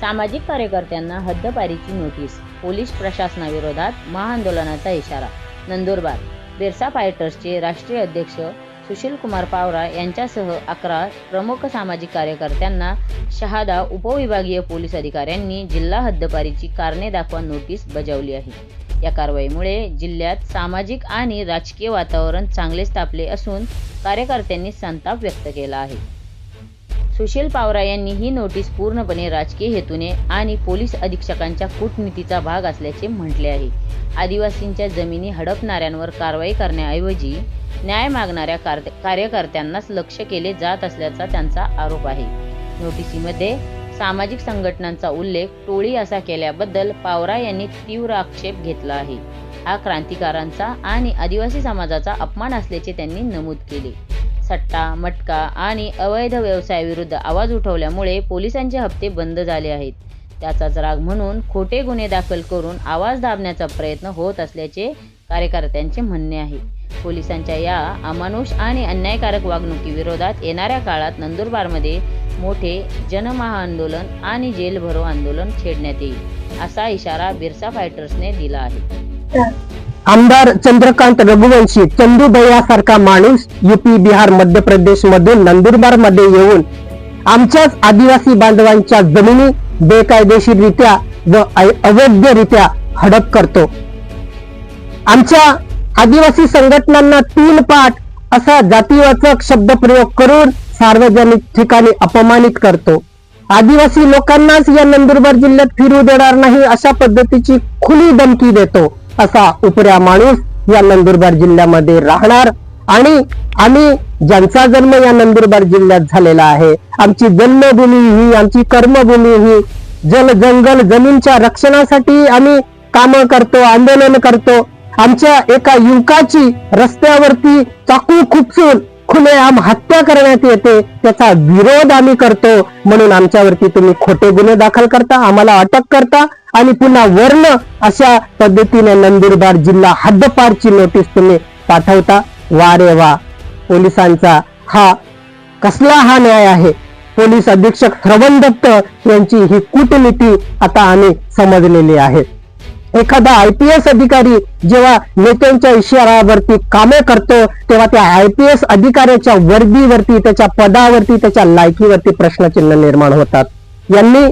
सामाजिक कार्यकर्त्यांना हद्दपारीची notice police प्रशासनाविरोधात महाआंदोलनाचा इशारा. नंदुरबार बिरसा फायटर्सचे राष्ट्रीय अध्यक्ष सुशील कुमार पावरा यांच्यासह अकरा प्रमुख सामाजिक कार्यकर्त्यांना शहादा उपविभागीय पोलीस अधिकाऱ्यांनी जिल्हा हद्दपारीची कारणे दाखवा नोटीस बजावली आहे. या कारवाईमुळे जिल्ह्यात सामाजिक आणि राजकीय वातावरण चांगलेच तापले असून कार्यकर्त्यांनी संताप व्यक्त केला आहे. सुशील पावरा यांनी ही नोटीस पूर्णपणे राजकीय हेतूने आणि पोलीस अधीक्षकांच्या कूटनीतीचा भाग असल्याचे म्हटले आहे. आदिवासींच्या जमिनी हडपणाऱ्यांवर कारवाई करण्याऐवजी न्याय मागणाऱ्या कार कार्यकर्त्यांनाच लक्ष केले जात असल्याचा त्यांचा आरोप आहे. नोटिसीमध्ये सामाजिक संघटनांचा उल्लेख टोळी असा केल्याबद्दल पावरा यांनी तीव्र आक्षेप घेतला आहे. हा क्रांतिकारांचा आणि आदिवासी समाजाचा अपमान असल्याचे त्यांनी नमूद केले. सट्टा मटका आणि अवैध व्यवसायाविरुद्ध आवाज उठवल्यामुळे पोलिसांचे हप्ते बंद झाले आहेत. त्याचाच राग म्हणून खोटे गुन्हे दाखल करून आवाज दाबण्याचा प्रयत्न होत असल्याचे कार्यकर्त्यांचे म्हणणे आहे. पोलिसांच्या या अमानुष आणि अन्यायकारक वागणुकीविरोधात येणाऱ्या काळात नंदुरबारमध्ये मोठे जनमहाआंदोलन आणि जेल भरो आंदोलन छेडण्यात येईल असा इशारा बिरसा फायटर्सने दिला आहे. आमदार चंद्रकांत रघुवंशी चंदूभैयासारखा माणूस युपी बिहार मध्य प्रदेश मधून नंदुरबारमध्ये येऊन आमच्याच आदिवासी बांधवांच्या जमिनी बेकायदेशीररित्या व अवैधरित्या हडप करतो. आमच्या आदिवासी संघटनांना तीन पाठ असा जातीवाचक शब्दप्रयोग करून सार्वजनिक ठिकाणी अपमानित करतो. आदिवासी लोकांनाच या नंदुरबार जिल्ह्यात फिरू देणार नाही अशा पद्धतीची खुली धमकी देतो. असा उपऱ्या माणूस या नंदुरबार जिल्ह्यामध्ये राहणार. आणि आम्ही ज्यांचा जन्म या नंदुरबार जिल्ह्यात झालेला आहे आमची जन्मभूमी ही आमची कर्मभूमी ही जल जंगल जमीनच्या रक्षणासाठी आम्ही कामं करतो आंदोलन करतो. आमच्या एका युवकाची रस्त्यावरती चाकू खुपसून खुलेआम हत्या करण्यात येते त्याचा विरोध आम्ही करतो. म्हणून आमच्यावरती तुम्ही खोटे गुन्हे दाखल करता आम्हाला अटक करता आणि पुन्हा वर्ण अशा पद्धतीने नंदुरबार जिल्हा हद्दपारची नोटीस तुम्ही पाठवता. वा रे वा पोलिसांचा हा कसला हा न्याय आहे? पोलीस अधीक्षक श्रवण दत्त यांची ही कूटनीती आता आम्ही समजलेली आहे. एखादा आय पी एस अधिकारी जेव्हा नेत्यांच्या इशाऱ्यावरती कामे करतो तेव्हा त्या आय पी एस अधिकाऱ्याच्या वर्दीवरती त्याच्या पदावरती त्याच्या लायकीवरती प्रश्नचिन्ह निर्माण होतात. यांनी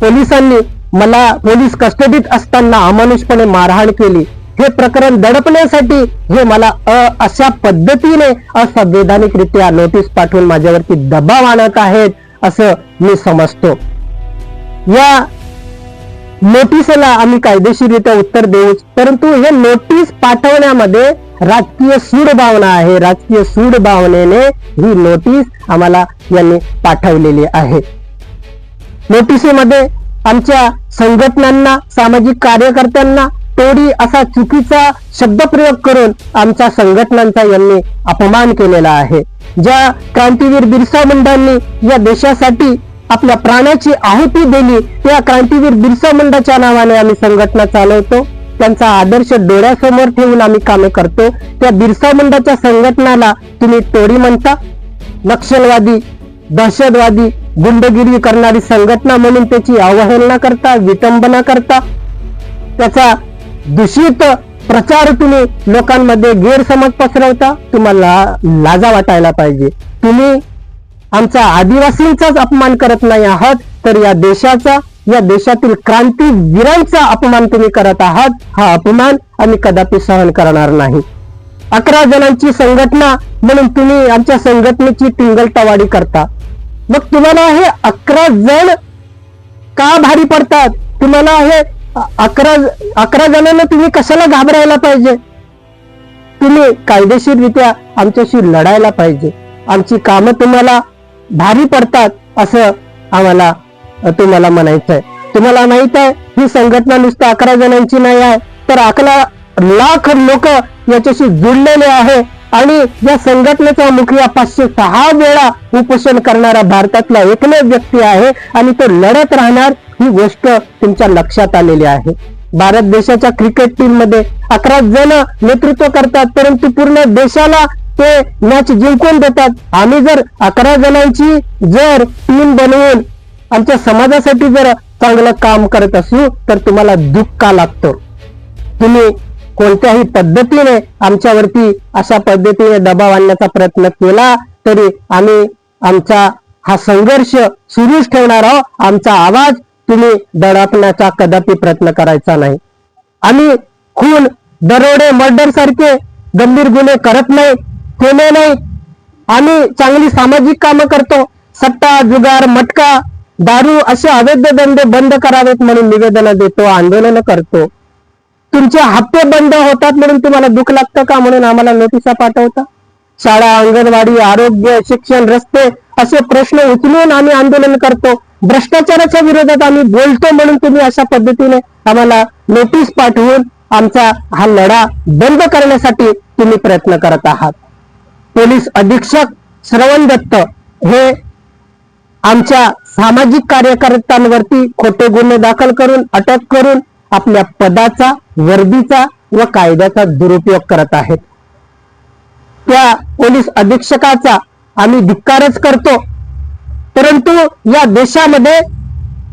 पोलिसांनी मला पोलीस कस्टडीत असताना अमानुषपणे मारहाण केली. हे प्रकरण दडपण्यासाठी हे मला अ अशा पद्धतीने असंवैधानिकरित्या नोटीस पाठवून माझ्यावरती दबाव आणत आहेत असं मी समजतो. या नोटीसला आम्ही कायदेशीररित्या उत्तर देऊच परंतु हे नोटीस पाठवण्यामध्ये राजकीय सूड भावना आहे. राजकीय सूड भावनेने ही नोटीस आम्हाला यांनी पाठवलेली आहे. नोटिसीमध्ये आमच्या संघटनांना सामाजिक कार्यकर्त्यांना तोडी असा चुकीचा शब्दप्रयोग करून आमच्या संघटनांचा यांनी अपमान केलेला आहे. ज्या क्रांतीवीर बिरसा मुंडांनी या देशासाठी आपल्या प्राणाची आहुती दिली त्या क्रांतीवीर बिरसा मुंडाच्या नावाने आम्ही संघटना चालवतो. त्यांचा आदर्श डोळ्यासमोर ठेवून आम्ही कामे करतो. त्या बिरसा मुंडाच्या संघटनाला तुम्ही टोळी म्हणता. नक्षलवादी दहशतवादी गुंडगिरी करणारी संघटना म्हणून त्याची अवहेलना करता विटंबना करता. त्याचा दूषित प्रचार तुम्ही लोकांमध्ये गैरसमज पसरवता. तुम्हाला लाजा वाटायला पाहिजे. तुम्ही आमचा आदिवासींचाच अपमान करत नाही आहात तर या देशाचा या देशातील क्रांतीवीरांचा अपमान तुम्ही करत आहात हा अपमान आम्ही कदापि सहन करणार नाही. अकरा जणांची संघटना म्हणून तुम्ही आमच्या संघटनेची टिंगलटावाडी करता. मग तुम्हाला हे अकरा जण का भारी पडतात? तुम्हाला हे अकरा अकरा जणांना तुम्ही कशाला घाबरायला पाहिजे? तुम्ही कायदेशीररित्या आमच्याशी लढायला पाहिजे. आमची कामं तुम्हाला भारी पडतात असं आम्हाला तुम्हाला म्हणायचं आहे. तुम्हाला माहीत आहे ही संघटना नुसतं अकरा जणांची नाही आहे तर अकरा लाख लोक याच्याशी जुळलेले आहे आणि या संघटनेचा मुखिया पाचशे सहा वेळा उपोषण करणारा भारतातला एकमेव व्यक्ती आहे आणि तो लढत राहणार ही गोष्ट तुमच्या लक्षात आलेली आहे. भारत देशाच्या क्रिकेट टीममध्ये अकरा जण नेतृत्व करतात परंतु पूर्ण देशाला ते मॅच जिंकून देतात. आम्ही जर अकरा जणांची जर टीम बनवून आमच्या समाजासाठी जर चांगलं काम करत असू तर तुम्हाला दुःख का लागतो. तुम्ही कोणत्याही पद्धतीने आमच्यावरती अशा पद्धतीने दबाव आणण्याचा प्रयत्न केला तरी आम्ही आमचा हा संघर्ष सुरूच ठेवणार आहोत. आमचा आवाज तुम्ही दडपण्याचा कदापि प्रयत्न करायचा नाही. आम्ही खून दरोडे मर्डर सारखे गंभीर गुन्हे करत नाही. केले नाही. आम्ही चांगली सामाजिक कामं करतो. सट्टा जुगार मटका दारू असे अवैध धंदे बंद करावेत म्हणून निवेदन देतो आंदोलन करतो. तुमचे हप्ते बंद होतात म्हणून तुम्हाला दुःख लागतं का म्हणून आम्हाला नोटिसा पाठवता? शाळा अंगणवाडी आरोग्य शिक्षण रस्ते असे प्रश्न उचलून आम्ही आंदोलन करतो. भ्रष्टाचाराच्या विरोधात आम्ही बोलतो म्हणून तुम्ही अशा पद्धतीने आम्हाला नोटीस पाठवून आमचा हा लढा बंद करण्यासाठी तुम्ही प्रयत्न करत आहात. पोलीस अधीक्षक श्रवण दत्त हे आमच्या सामाजिक कार्यकर्त्यांवरती खोटे गुन्हे दाखल करून अटक करून आपल्या पदाचा वर्दीचा व कायद्याचा दुरुपयोग करत आहेत. त्या पोलीस अधीक्षकाचा आम्ही धिक्कारच करतो. परंतु या देशामध्ये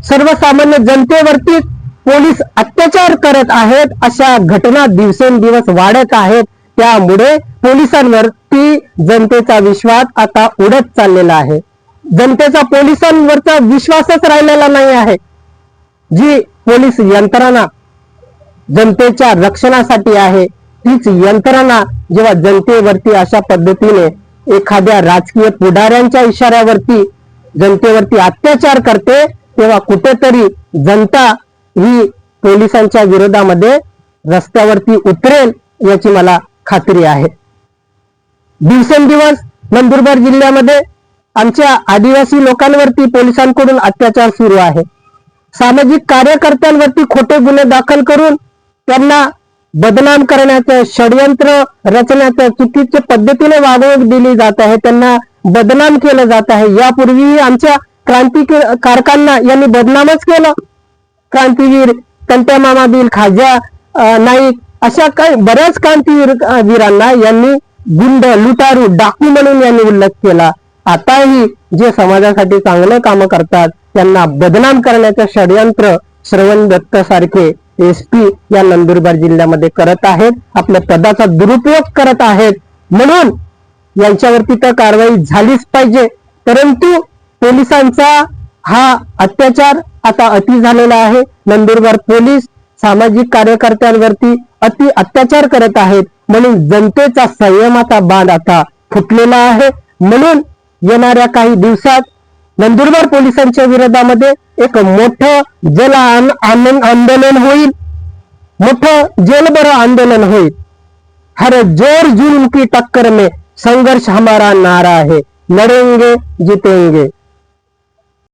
सर्वसामान्य जनतेवरती पोलीस अत्याचार करत आहेत अशा घटना दिवसेंदिवस वाढत आहेत. त्यामुळे पोलिसांवरती जनतेचा विश्वास आता उडत चाललेला आहे. जनतेचा पोलिसांवरचा विश्वासच राहिलेला नाही आहे. जी पोलीस यंत्रणा जनतेच्या रक्षणासाठी आहे तीच यंत्रणा जेव्हा जनतेवरती अशा पद्धतीने एखाद्या राजकीय पुढाऱ्यांच्या इशाऱ्यावरती जनतेवरती अत्याचार करते तेव्हा कुठेतरी जनता ही पोलिसांच्या विरोधामध्ये रस्त्यावरती उतरेल याची मला खात्री आहे. दिवसेंदिवस नंदुरबार जिल्ह्यामध्ये आमच्या आदिवासी लोकांवरती पोलिसांकडून अत्याचार सुरू आहे. सामाजिक कार्यकर्त्यांवरती खोटे गुन्हे दाखल करून त्यांना बदनाम करण्याचं षडयंत्र रचण्याचं चुकीच्या पद्धतीने वागणूक दिली जात आहे त्यांना बदनाम केलं जात आहे. यापूर्वीही आमच्या क्रांती कारकांना यांनी बदनामच केलं. क्रांतीवीर कंट्या मामा बिल खाजा नाईक अशा काही बऱ्याच क्रांतीवीर वीरांना यांनी गुंड लुटारू डाकू म्हणून यांनी उल्लेख केला. आताही जे समाजासाठी चांगलं काम करतात त्यांना बदनाम करण्याचं षडयंत्र श्रवण दत्त सारखे एस पी या नंदुरबार जिल्ह्यामध्ये करत आहेत. आपल्या पदाचा दुरुपयोग करत आहेत. म्हणून यांच्यावरती तर कारवाई झालीच पाहिजे. परंतु पोलिसांचा हा अत्याचार आता अति झालेला आहे. नंदुरबार पोलीस सामाजिक कार्यकर्त्यांवरती अति अत्याचार करत आहेत. म्हणून जनतेचा संयमाचा बांध आता फुटलेला आहे. म्हणून येणाऱ्या काही दिवसात नंदुरबार पोलिसांच्या विरोधामध्ये एक मोठं जल आन- आंदोलन आंदोलन होईल. मोठं जलभर आंदोलन होईल. हर जोर जुल्म की टक्कर में संघर्ष हमारा नारा है. लड़ेंगे जीतेंगे.